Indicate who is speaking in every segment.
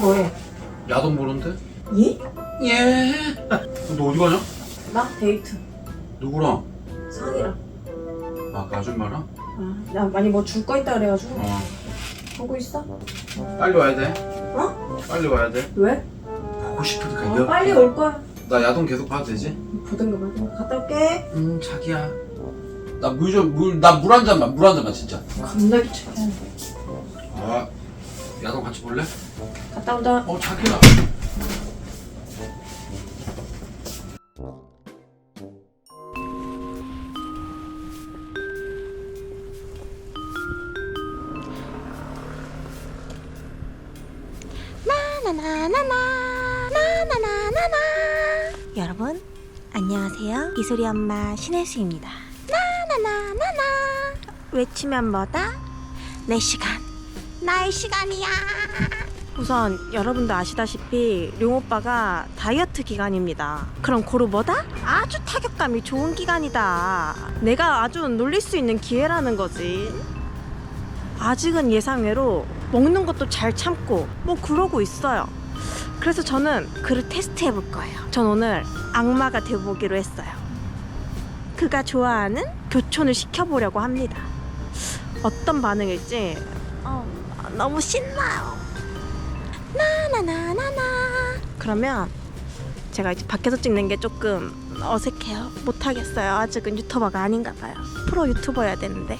Speaker 1: 뭐해?
Speaker 2: 야동 보는데?
Speaker 1: 예?
Speaker 2: 예. 너 어디 가냐?
Speaker 1: 나 데이트.
Speaker 2: 누구랑?
Speaker 1: 상이랑.
Speaker 2: 아, 그 아줌마랑?
Speaker 1: 아, 나 많이 뭐 줄 거 있다 그래가지고
Speaker 2: 어.
Speaker 1: 보고 있어.
Speaker 2: 빨리 와야 돼.
Speaker 1: 어?
Speaker 2: 빨리 와야 돼.
Speaker 1: 왜?
Speaker 2: 보고 싶으니까
Speaker 1: 어,
Speaker 2: 이거.
Speaker 1: 빨리 올 거야.
Speaker 2: 나 야동 계속 봐도 되지?
Speaker 1: 보든가 봐. 갔다 올게.
Speaker 2: 음, 자기야. 나 물 좀, 물, 나 물 한 잔만, 물 한 잔만, 진짜.
Speaker 1: 겁나 귀찮게.
Speaker 2: 아, 야동 같이 볼래?
Speaker 1: 갔다 온다.
Speaker 2: 어, 자기야.
Speaker 3: 안녕하세요. 이소리 엄마 신혜수입니다. 나나나나나. 외치면 뭐다? 내 시간. 나의 시간이야. 우선 여러분도 아시다시피 룡 오빠가 다이어트 기간입니다. 그럼 고로 뭐다? 아주 타격감이 좋은 기간이다. 내가 아주 놀릴 수 있는 기회라는 거지. 아직은 예상외로 먹는 것도 잘 참고 뭐 그러고 있어요. 그래서 저는 그를 테스트 해 볼 거예요. 전 오늘 악마가 되어 보기로 했어요. 그가 좋아하는 교촌을 시켜보려고 합니다. 어떤 반응일지 어, 너무 신나요. 나나나나나. 그러면 제가 이제 밖에서 찍는 게 조금 어색해요. 못하겠어요. 아직은 유튜버가 아닌가 봐요. 프로 유튜버여야 되는데.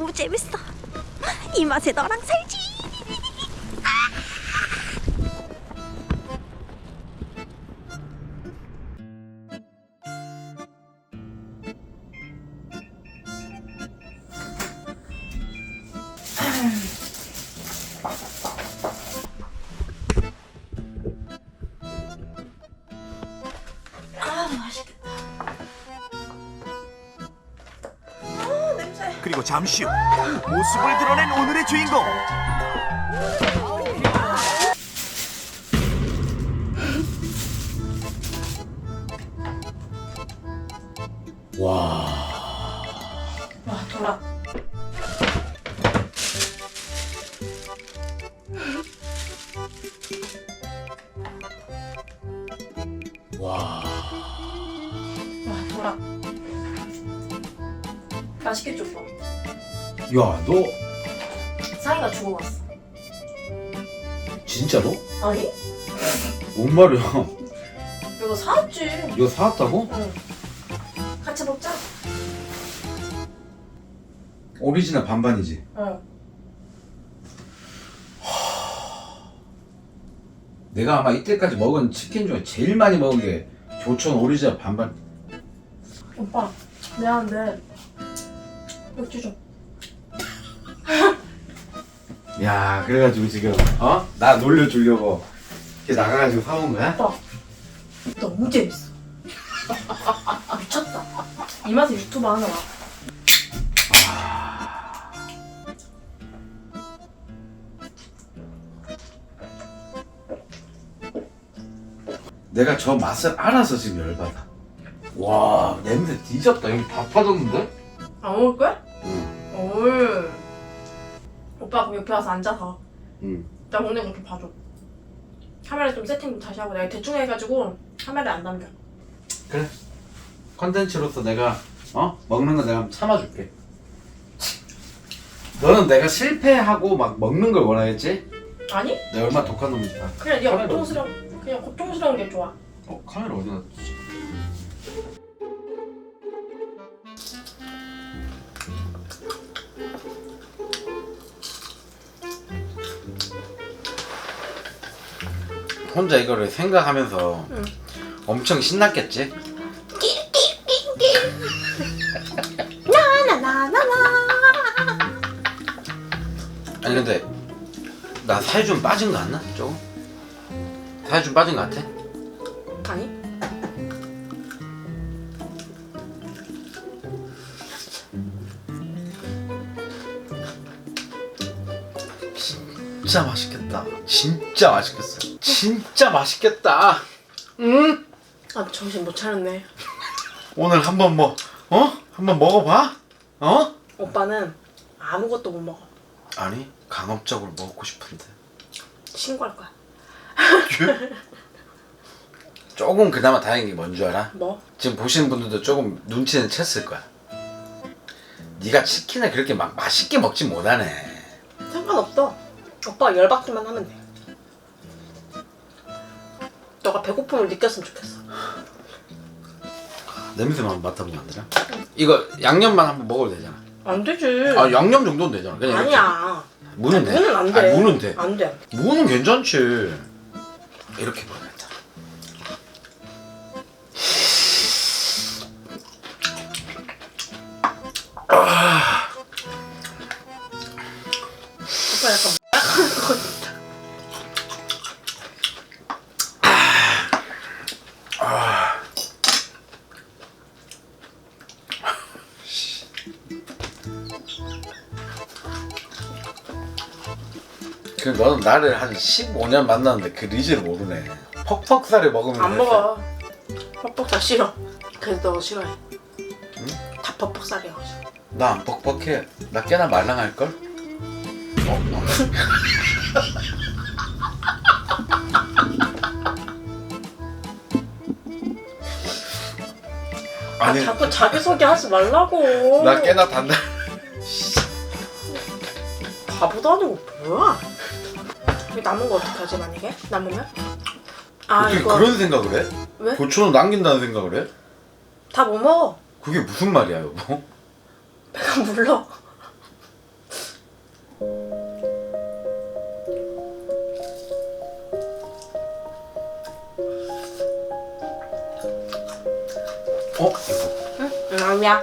Speaker 3: 너무 재밌어. 이 맛에 너랑 살지.
Speaker 4: 잠시 후 모습을 드러낸 오늘의 주인공
Speaker 1: 와, 돌아.
Speaker 2: 와.
Speaker 1: 와, 돌아. 맛있게 줬어.
Speaker 2: 야, 너,
Speaker 1: 상이가 주고 갔어.
Speaker 2: 진짜로?
Speaker 1: 아니?
Speaker 2: 뭔 말이야?
Speaker 1: 이거 사왔지.
Speaker 2: 이거 사왔다고?
Speaker 1: 응. 같이 먹자.
Speaker 2: 오리지널 반반이지.
Speaker 1: 응.
Speaker 2: 내가 아마 이때까지 먹은 치킨 중에 제일 많이 먹은 게 교촌 오리지널 반반.
Speaker 1: 오빠, 미안한데 맥주 좀.
Speaker 2: 야, 그래가지고 지금 어? 나 놀려주려고 이렇게 나가가지고 사온 거야?
Speaker 1: 오빠, 너무 재밌어. 미쳤다. 이 맛에 유튜브 하나 봐.
Speaker 2: 내가 저 맛을 알아서 지금 열받아. 와, 냄새 뒤졌다. 여기 다 빠졌는데?
Speaker 1: 안 먹을 거야?
Speaker 2: 응.
Speaker 1: 올. 오빠 그럼 옆에 와서 앉아서
Speaker 2: 응.
Speaker 1: 나 먹는 거 좀 봐줘. 카메라 좀 세팅 좀 다시 하고 내가 대충 해가지고 카메라에 안 담겨.
Speaker 2: 그래. 컨텐츠로서 내가 어 먹는 거 내가 참아줄게. 너는 내가 실패하고 막 먹는 걸 원하겠지?
Speaker 1: 아니?
Speaker 2: 내가 얼마나 독한 놈인지 봐.
Speaker 1: 그냥 네가
Speaker 2: 카메라
Speaker 1: 고통스러운 그냥 고통스러운 게 좋아.
Speaker 2: 어 카메라 어디 놨지? 혼자 이거를 생각하면서
Speaker 1: 응.
Speaker 2: 엄청 신났겠지?
Speaker 3: 나나나나나
Speaker 2: 아니 근데 나 살 좀 빠진 거 같나? 조금? 살 좀 빠진 거 같아?
Speaker 1: 아니?
Speaker 2: 진짜 맛있겠다. 진짜 맛있겠어. 진짜 맛있겠다. 음.
Speaker 1: 아 정신 못 차렸네.
Speaker 2: 오늘 한번 뭐 어? 한번 먹어봐. 어?
Speaker 1: 오빠는 아무것도 못 먹어.
Speaker 2: 아니 강압적으로 먹고 싶은데.
Speaker 1: 신고할 거야.
Speaker 2: 조금 그나마 다행인 게 뭔 줄 알아?
Speaker 1: 뭐?
Speaker 2: 지금 보시는 분들도 조금 눈치는 챘을 거야. 네가 치킨을 그렇게 막 맛있게 먹진 못하네.
Speaker 1: 상관없어. 오빠가 열받기만 하면 돼. 너가 배고픔을 느꼈으면 좋겠어.
Speaker 2: 냄새만 맡아보면 안 되나? 이거 양념만 한번 먹어도 되잖아.
Speaker 1: 안 되지.
Speaker 2: 아 양념 정도는 되잖아. 그냥 이렇게.
Speaker 1: 아니야.
Speaker 2: 무는 돼.
Speaker 1: 무는 안 돼.
Speaker 2: 아니, 무는 돼.
Speaker 1: 안 돼.
Speaker 2: 무는 괜찮지. 이렇게 먹어야겠다.
Speaker 1: 오빠 약간
Speaker 2: 그 너는 나를 한 15년 만났는데 그 리즈를 모르네. 퍽퍽살을 먹으면
Speaker 1: 안
Speaker 2: 돼.
Speaker 1: 먹어. 퍽퍽살 싫어. 그래도 너 싫어해. 다 퍽퍽살이어가지고.
Speaker 2: 나안 퍽퍽해. 나 꽤나 말랑할 걸. 어? 아니
Speaker 1: 자꾸 자기소개 하지 말라고.
Speaker 2: 나 꽤나 단단.
Speaker 1: 바보도 아니고 뭐야? 이 남은 거 어떻게 하지 만약에? 남으면? 아
Speaker 2: 어떻게
Speaker 1: 이거
Speaker 2: 그런 생각을 해?
Speaker 1: 왜?
Speaker 2: 고추는 남긴다는 생각을 해?
Speaker 1: 다 못 먹어.
Speaker 2: 그게 무슨 말이야 여보?
Speaker 1: 배가 물러.
Speaker 2: 어? 이거
Speaker 1: 응 아니야.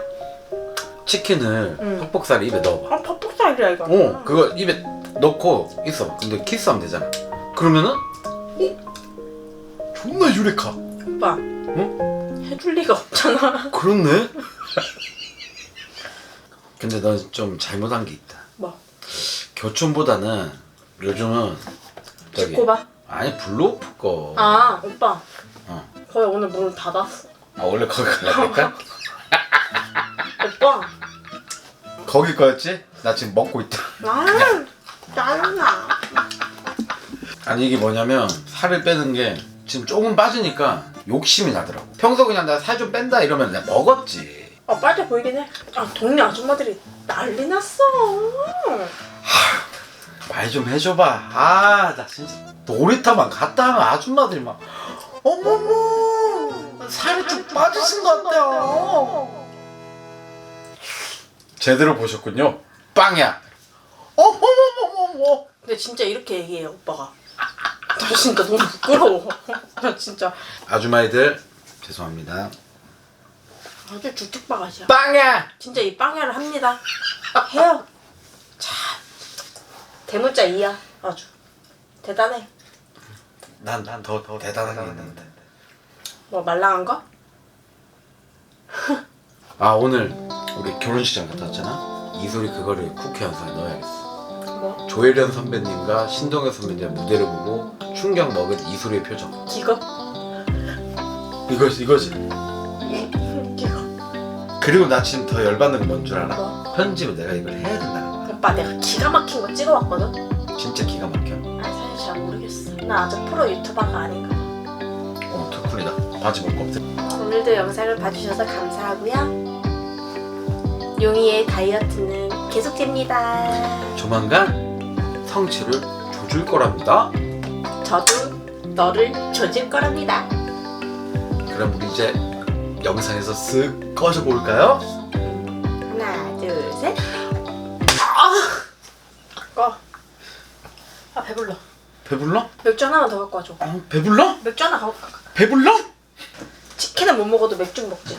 Speaker 2: 치킨을
Speaker 1: 응.
Speaker 2: 퍽퍽살에 입에 넣어봐.
Speaker 1: 아 퍽퍽살이야 이거.
Speaker 2: 어 그거 입에 넣고 있어. 근데 키스하면 되잖아. 그러면은 어? 존나 유레카.
Speaker 1: 오빠.
Speaker 2: 응?
Speaker 1: 해줄 리가 없잖아.
Speaker 2: 그렇네. 근데 넌좀 잘못한 게 있다.
Speaker 1: 뭐?
Speaker 2: 교촌보다는 요즘은 저기
Speaker 1: 꼽아.
Speaker 2: 아니 블루오프 거.
Speaker 1: 아 오빠.
Speaker 2: 어.
Speaker 1: 거의 오늘 문을 닫았어.
Speaker 2: 아 원래 거기 갈라니까?
Speaker 1: 오빠.
Speaker 2: 거기 거였지? 나 지금 먹고 있다.
Speaker 1: 아 짜증나.
Speaker 2: 아니 이게 뭐냐면 살을 빼는 게 지금 조금 빠지니까 욕심이 나더라고. 평소 그냥 나 살 좀 뺀다 이러면 내가 먹었지.
Speaker 1: 아 빨리 보이긴 해. 아 동네 아줌마들이 난리 났어.
Speaker 2: 말 좀 해줘봐. 아, 나 진짜 놀이터만 갔다 하면 아줌마들이 막 어머머 살이 쭉 빠지신 것 같아요. 제대로 보셨군요. 빵야. 어머머머머머.
Speaker 1: 근데 진짜 이렇게 얘기해요 오빠가. 나 진짜 너무 부끄러워. 나 진짜
Speaker 2: 아줌마이들 죄송합니다.
Speaker 1: 아주 주특바가시야.
Speaker 2: 빵야.
Speaker 1: 진짜 이 빵야를 합니다. 해요. 참 대문자 이야 아주 대단해.
Speaker 2: 난난 더 더 대단한 게 있는데.
Speaker 1: 뭐 말랑한 거?
Speaker 2: 아 오늘 우리 결혼식장 갔다 왔잖아. 이 소리 그거를 쿠키 영상에 넣어야겠어.
Speaker 1: 뭐
Speaker 2: 조혜련 선배님과 신동엽 선배님의 무대를 보고 충격 먹은 이소리의 표정.
Speaker 1: 기겁?
Speaker 2: 이거지 이거지.
Speaker 1: 기겁.
Speaker 2: 그리고 나 지금 더 열받는 건 뭔 줄 알아?
Speaker 1: 뭐?
Speaker 2: 편집을 내가 이걸 해야 된다는 거야.
Speaker 1: 오빠 내가 기가 막힌 거 찍어왔거든.
Speaker 2: 진짜 기가 막혀.
Speaker 1: 아 사실 잘 모르겠어. 나 아직 프로 유튜버가 아니까.
Speaker 2: 어, 덕분이다. 바지 벗고 없대.
Speaker 1: 오늘도 영상을 봐주셔서 감사하고요. 용이의 다이어트는 계속됩니다.
Speaker 2: 조만간 성취를 조줄 거랍니다.
Speaker 1: 저도 너를 조질 거랍니다.
Speaker 2: 그럼 우리 이제 영상에서 쓱 꺼져 볼까요?
Speaker 1: 하나, 둘, 셋. 아! 꺼. 아 배불러.
Speaker 2: 배불러?
Speaker 1: 맥주 하나만 더 갖고 와줘.
Speaker 2: 어, 배불러?
Speaker 1: 맥주 하나 갖고 가.
Speaker 2: 배불러?
Speaker 1: 치킨은 못 먹어도 맥주 먹지.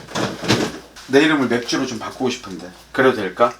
Speaker 2: 내 이름을 맥주로 좀 바꾸고 싶은데 그래도 될까?